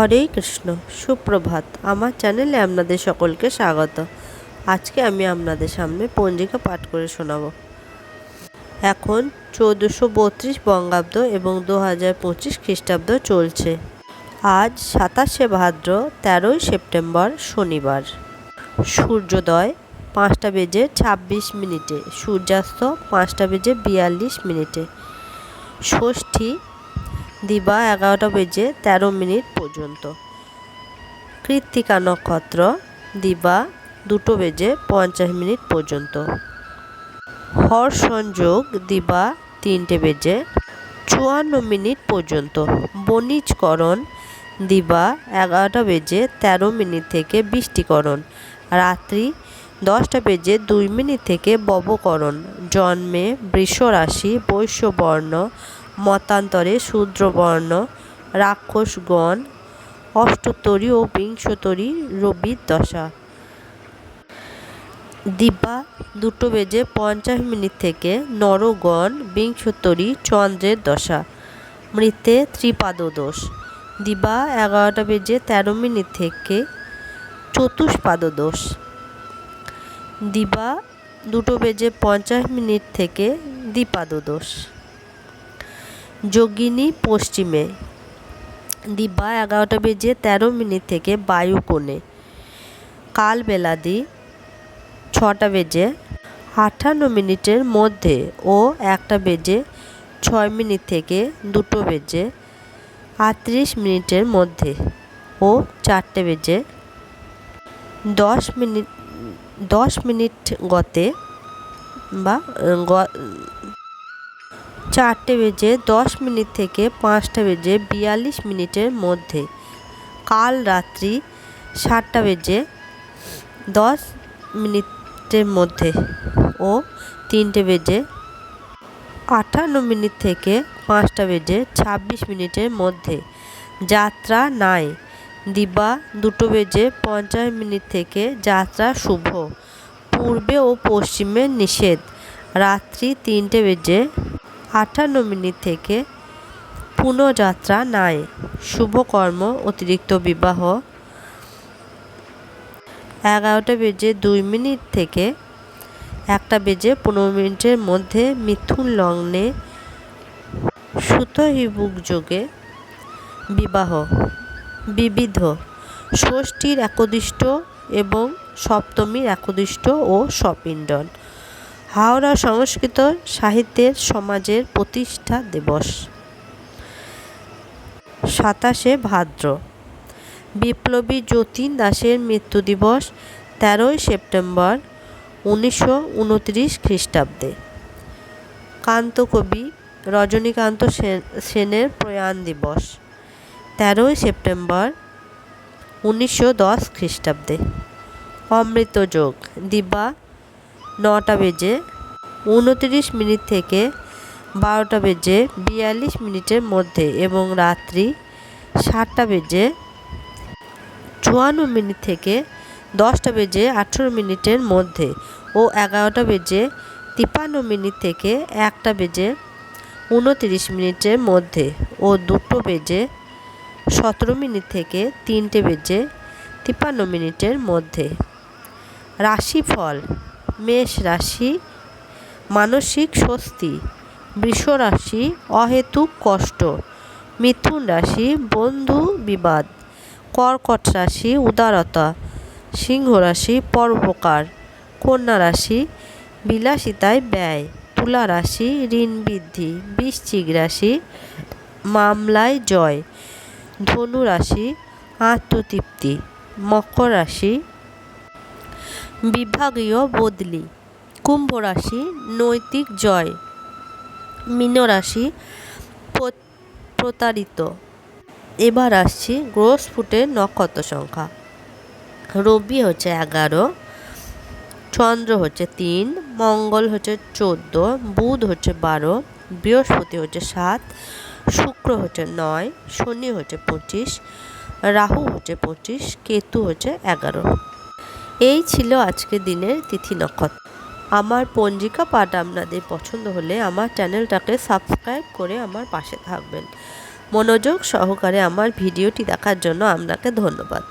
হরে কৃষ্ণ। সুপ্রভাত। আমার চ্যানেলে আপনাদের সকলকে স্বাগত। আজকে আমি আপনাদের সামনে পঞ্জিকা পাঠ করে শোনাব। এখন চৌদ্দশো বত্রিশ বঙ্গাব্দ এবং দু হাজার পঁচিশ খ্রিস্টাব্দ চলছে। আজ সাতাশে ভাদ্র, তেরোই সেপ্টেম্বর, শনিবার। সূর্যোদয় পাঁচটা বেজে ছাব্বিশ মিনিটে। সূর্যাস্ত পাঁচটা বেজে বিয়াল্লিশ মিনিটে। ষষ্ঠী দিবা এগারোটা বেজে তেরো মিনিট পর্যন্ত। কৃত্তিকা নক্ষত্র, দিবা দুটো বেজে পঞ্চাশ মিনিট পর্যন্ত। হর সংযোগ দিবা তিনটে বেজে চুয়ান্ন মিনিট পর্যন্ত। বণিজকরণ, দিবা এগারোটা বেজে তেরো মিনিট থেকে বৃষ্টিকরণ। রাত্রি দশটা বেজে দুই মিনিট থেকে ববকরণ। জন্মে বৃষ রাশি বৈশ্যবর্ণ মতান্তরে শূদ্রবর্ণ, রাক্ষসগণ, অষ্টতরী ও বিংশতরী রবির দশা। দিব্যা দুটো বেজে পঞ্চাশ মিনিট থেকে নরগণ, বিংশতরী, চন্দ্রের দশা। মৃতে ত্রিপাদ দোষ দিবা এগারোটা বেজে তেরো মিনিট থেকে চতুষ্পাদ দোষ দিবা দুটো বেজে পঞ্চাশ মিনিট থেকে দ্বিপাদ দোষ যোগিনী পশ্চিমে। দিব্যা এগারোটা বেজে তেরো মিনিট থেকে বায়ুকোণে কাল বেলাদি ছটা বেজে আটান্ন মিনিটের মধ্যে ও একটা বেজে ছয় মিনিট থেকে দুটো বেজে আটত্রিশ মিনিটের মধ্যে ও চারটে বেজে দশ মিনিট দশ মিনিট গতে বা চারটে বেজে দশ মিনিট থেকে পাঁচটা বেজে বিয়াল্লিশ মিনিটের মধ্যে। কাল রাত্রি সাতটা বেজে দশ মিনিটের মধ্যে ও তিনটে বেজে আটান্ন মিনিট থেকে পাঁচটা বেজে ছাব্বিশ মিনিটের মধ্যে। যাত্রা নাই। দিবা দুটো বেজে পঞ্চাশ মিনিট থেকে যাত্রা শুভ। পূর্বে ও পশ্চিমে নিষেধ। রাত্রি তিনটে বেজে আটান্ন মিনিট থেকে পুনঃযাত্রা নাই। শুভকর্ম অতিরিক্ত বিবাহ। এগারোটা বেজে দুই মিনিট থেকে একটা বেজে পনেরো মিনিটের মধ্যে মিথুন লগ্নে সুতহিবুক যোগে বিবাহ। বিবিধ। ষষ্ঠীর একদিষ্ট এবং সপ্তমীর একদিষ্ট ও সপিণ্ডন। হাওড়া সংস্কৃত সাহিত্যের সমাজের প্রতিষ্ঠা দিবস। সাতাশে ভাদ্র। বিপ্লবী যতীন দাসের মৃত্যু দিবস তেরোই সেপ্টেম্বর উনিশশো উনত্রিশ খ্রিস্টাব্দে। কান্তকবি রজনীকান্ত সেন- সেনের প্রয়াণ দিবস তেরোই সেপ্টেম্বর উনিশশো দশ খ্রিস্টাব্দে। অমৃত যোগ, দিবা নটা বেজে উনত্রিশ মিনিট থেকে বারোটা বেজে বিয়াল্লিশ মিনিটের মধ্যে এবং রাত্রি সাতটা বেজে চুয়ান্ন মিনিট থেকে দশটা বেজে আঠেরো মিনিটের মধ্যে ও এগারোটা বেজে তিপ্পান্ন মিনিট থেকে একটা বেজে উনত্রিশ মিনিটের মধ্যে ও দুটো বেজে সতেরো মিনিট থেকে তিনটে বেজে তিপ্পান্ন মিনিটের মধ্যে। রাশিফল মেষ রাশি, মানসিক স্বস্তি, বৃষ রাশি, অহেতুক কষ্ট, মিথুন রাশি, বন্ধু বিবাদ, কর্কট রাশি, উদারতা, সিংহ রাশি, পরোপকার, কন্যা রাশি, বিলাসিতায় ব্যয়, তুলা রাশি, ঋণ বৃদ্ধি, বৃশ্চিক রাশি, মামলায় জয়, ধনু রাশি, আত্মতৃপ্তি, মকর রাশি বিভাগীয় বদলি। কুম্ভ রাশি, নৈতিক জয়। মীন রাশি প্র- প্রতারিত। এবার আসছি গ্রোস ফুটের নক্ষত্র সংখ্যা। রবি হচ্ছে এগারো, চন্দ্র হচ্ছে তিন, মঙ্গল হচ্ছে চোদ্দ, বুধ হচ্ছে বারো, বৃহস্পতি হচ্ছে সাত, শুক্র হচ্ছে নয়, শনি হচ্ছে পঁচিশ, রাহু হচ্ছে পঁচিশ, কেতু হচ্ছে এগারো। এই ছিল আজকের দিনের তিথি নক্ষত্র। আমার পঞ্জিকা পাঠ আপনাদের পছন্দ হলে আমার চ্যানেলটাকে সাবস্ক্রাইব করে আমার পাশে থাকবেন। মনোযোগ সহকারে আমার ভিডিওটি দেখার জন্য আপনাকে ধন্যবাদ।